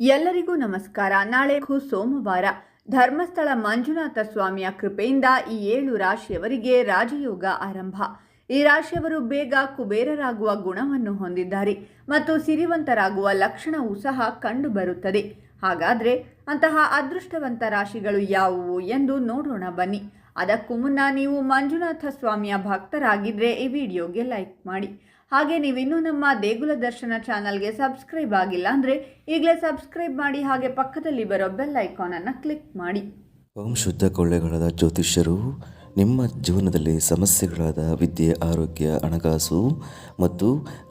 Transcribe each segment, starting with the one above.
ಎಲ್ಲರಿಗೂ ನಮಸ್ಕಾರ. ನಾಳೆ ಖು ಸೋಮವಾರ ಧರ್ಮಸ್ಥಳ ಮಂಜುನಾಥ ಸ್ವಾಮಿಯ ಕೃಪೆಯಿಂದ ಈ ಏಳು ರಾಶಿಯವರಿಗೆ ರಾಜಯೋಗ ಆರಂಭ. ಈ ರಾಶಿಯವರು ಬೇಗ ಕುಬೇರರಾಗುವ ಗುಣವನ್ನು ಹೊಂದಿದ್ದಾರೆ ಮತ್ತು ಸಿರಿವಂತರಾಗುವ ಲಕ್ಷಣವೂ ಸಹ ಕಂಡುಬರುತ್ತದೆ. ಹಾಗಾದರೆ ಅಂತಹ ಅದೃಷ್ಟವಂತ ರಾಶಿಗಳು ಯಾವುವು ಎಂದು ನೋಡೋಣ ಬನ್ನಿ. ಅದಕ್ಕೂ ಮುನ್ನ ನೀವು ಮಂಜುನಾಥ ಸ್ವಾಮಿಯ ಭಕ್ತರಾಗಿದ್ದರೆ ಈ ವಿಡಿಯೋಗೆ ಲೈಕ್ ಮಾಡಿ. ಹಾಗೆ ನೀವಿನ್ನೂ ನಮ್ಮ ದೇಗುಲ ದರ್ಶನ ಚಾನಲ್ಗೆ ಸಬ್ಸ್ಕ್ರೈಬ್ ಆಗಿಲ್ಲ ಅಂದರೆ ಈಗಲೇ ಸಬ್ಸ್ಕ್ರೈಬ್ ಮಾಡಿ, ಹಾಗೆ ಪಕ್ಕದಲ್ಲಿ ಬರೋ ಬೆಲ್ ಐಕಾನನ್ನು ಕ್ಲಿಕ್ ಮಾಡಿ. ಓಂ ಶುದ್ಧ ಕೊಳ್ಳೆಗಳಾದ ಜ್ಯೋತಿಷ್ಯರು, ನಿಮ್ಮ ಜೀವನದಲ್ಲಿ ಸಮಸ್ಯೆಗಳಾದ ವಿದ್ಯೆ, ಆರೋಗ್ಯ, ಹಣಕಾಸು ಮತ್ತು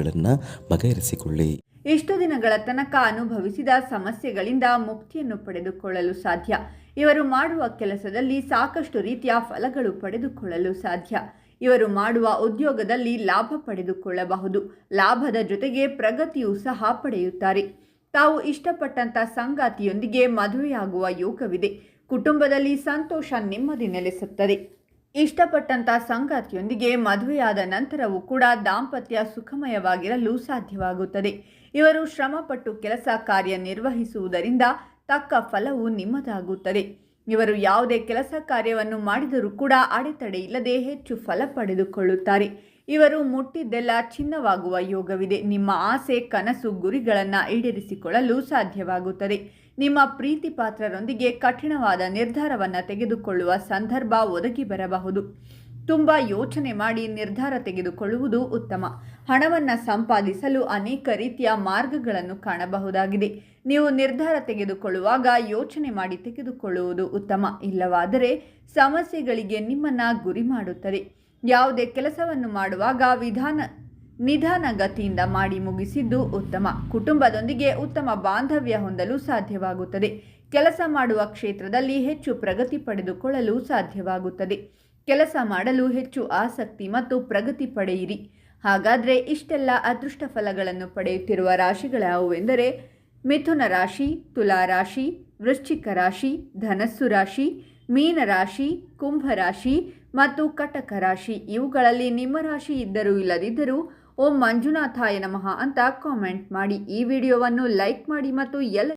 ಸಮಸ್ಯೆಗಳನ್ನು ಬಗೆಹರಿಸಿಕೊಳ್ಳಿ. ಇಷ್ಟು ದಿನಗಳ ತನಕ ಅನುಭವಿಸಿದ ಸಮಸ್ಯೆಗಳಿಂದ ಮುಕ್ತಿಯನ್ನು ಪಡೆದುಕೊಳ್ಳಲು ಸಾಧ್ಯ. ಇವರು ಮಾಡುವ ಕೆಲಸದಲ್ಲಿ ಸಾಕಷ್ಟು ರೀತಿಯ ಫಲಗಳು ಪಡೆದುಕೊಳ್ಳಲು ಸಾಧ್ಯ. ಇವರು ಮಾಡುವ ಉದ್ಯೋಗದಲ್ಲಿ ಲಾಭ ಪಡೆದುಕೊಳ್ಳಬಹುದು. ಲಾಭದ ಜೊತೆಗೆ ಪ್ರಗತಿಯೂ ಸಹ ಪಡೆಯುತ್ತಾರೆ. ತಾವು ಇಷ್ಟಪಟ್ಟಂತ ಸಂಗಾತಿಯೊಂದಿಗೆ ಮದುವೆಯಾಗುವ ಯೋಗವಿದೆ. ಕುಟುಂಬದಲ್ಲಿ ಸಂತೋಷ ನೆಮ್ಮದಿ ನೆಲೆಸುತ್ತದೆ. ಇಷ್ಟಪಟ್ಟಂತ ಸಂಗಾತಿಯೊಂದಿಗೆ ಮದುವೆಯಾದ ನಂತರವೂ ಕೂಡ ದಾಂಪತ್ಯ ಸುಖಮಯವಾಗಿರಲು ಸಾಧ್ಯವಾಗುತ್ತದೆ. ಇವರು ಶ್ರಮಪಟ್ಟು ಕೆಲಸ ಕಾರ್ಯ ನಿರ್ವಹಿಸುವುದರಿಂದ ತಕ್ಕ ಫಲವು ನಿಮ್ಮದಾಗುತ್ತದೆ. ಇವರು ಯಾವುದೇ ಕೆಲಸ ಕಾರ್ಯವನ್ನು ಮಾಡಿದರೂ ಕೂಡ ಅಡೆತಡೆ ಇಲ್ಲದೆ ಹೆಚ್ಚು ಫಲ ಪಡೆದುಕೊಳ್ಳುತ್ತಾರೆ. ಇವರು ಮುಟ್ಟಿದ್ದೆಲ್ಲ ಚಿನ್ನವಾಗುವ ಯೋಗವಿದೆ. ನಿಮ್ಮ ಆಸೆ, ಕನಸು, ಗುರಿಗಳನ್ನು ಈಡೇರಿಸಿಕೊಳ್ಳಲು ಸಾಧ್ಯವಾಗುತ್ತದೆ. ನಿಮ್ಮ ಪ್ರೀತಿ ಪಾತ್ರರೊಂದಿಗೆ ಕಠಿಣವಾದ ನಿರ್ಧಾರವನ್ನು ತೆಗೆದುಕೊಳ್ಳುವ ಸಂದರ್ಭ ಒದಗಿ ಬರಬಹುದು. ತುಂಬ ಯೋಚನೆ ಮಾಡಿ ನಿರ್ಧಾರ ತೆಗೆದುಕೊಳ್ಳುವುದು ಉತ್ತಮ. ಹಣವನ್ನು ಸಂಪಾದಿಸಲು ಅನೇಕ ರೀತಿಯ ಮಾರ್ಗಗಳನ್ನು ಕಾಣಬಹುದಾಗಿದೆ. ನೀವು ನಿರ್ಧಾರ ತೆಗೆದುಕೊಳ್ಳುವಾಗ ಯೋಚನೆ ಮಾಡಿ ತೆಗೆದುಕೊಳ್ಳುವುದು ಉತ್ತಮ. ಇಲ್ಲವಾದರೆ ಸಮಸ್ಯೆಗಳಿಗೆ ನಿಮ್ಮನ್ನು ಗುರಿ ಮಾಡುತ್ತದೆ. ಯಾವುದೇ ಕೆಲಸವನ್ನು ಮಾಡುವಾಗ ವಿಧಾನ ನಿಧಾನಗತಿಯಿಂದ ಮಾಡಿ ಮುಗಿಸಿದ್ದು ಉತ್ತಮ. ಕುಟುಂಬದೊಂದಿಗೆ ಉತ್ತಮ ಬಾಂಧವ್ಯ ಹೊಂದಲು ಸಾಧ್ಯವಾಗುತ್ತದೆ. ಕೆಲಸ ಮಾಡುವ ಕ್ಷೇತ್ರದಲ್ಲಿ ಹೆಚ್ಚು ಪ್ರಗತಿ ಪಡೆದುಕೊಳ್ಳಲು ಸಾಧ್ಯವಾಗುತ್ತದೆ. ಕೆಲಸ ಮಾಡಲು ಹೆಚ್ಚು ಆಸಕ್ತಿ ಮತ್ತು ಪ್ರಗತಿ ಪಡೆಯಿರಿ. ಹಾಗಾದರೆ ಇಷ್ಟೆಲ್ಲ ಅದೃಷ್ಟ ಫಲಗಳನ್ನು ಪಡೆಯುತ್ತಿರುವ ರಾಶಿಗಳ್ಯಾವುವೆಂದರೆ ಮಿಥುನ ರಾಶಿ, ತುಲಾ ರಾಶಿ, ವೃಶ್ಚಿಕ ರಾಶಿ, ಧನಸ್ಸು ರಾಶಿ, ಮೀನ ರಾಶಿ, ಕುಂಭ ರಾಶಿ ಮತ್ತು ಕಟಕ ರಾಶಿ. ಇವುಗಳಲ್ಲಿ ನಿಮ್ಮ ರಾಶಿ ಇದ್ದರೂ ಇಲ್ಲದಿದ್ದರೂ ಓಂ ಮಂಜುನಾಥಾಯ ನಮಃ ಅಂತ ಕಾಮೆಂಟ್ ಮಾಡಿ. ಈ ವಿಡಿಯೋವನ್ನು ಲೈಕ್ ಮಾಡಿ ಮತ್ತು ಎಲ್ಲ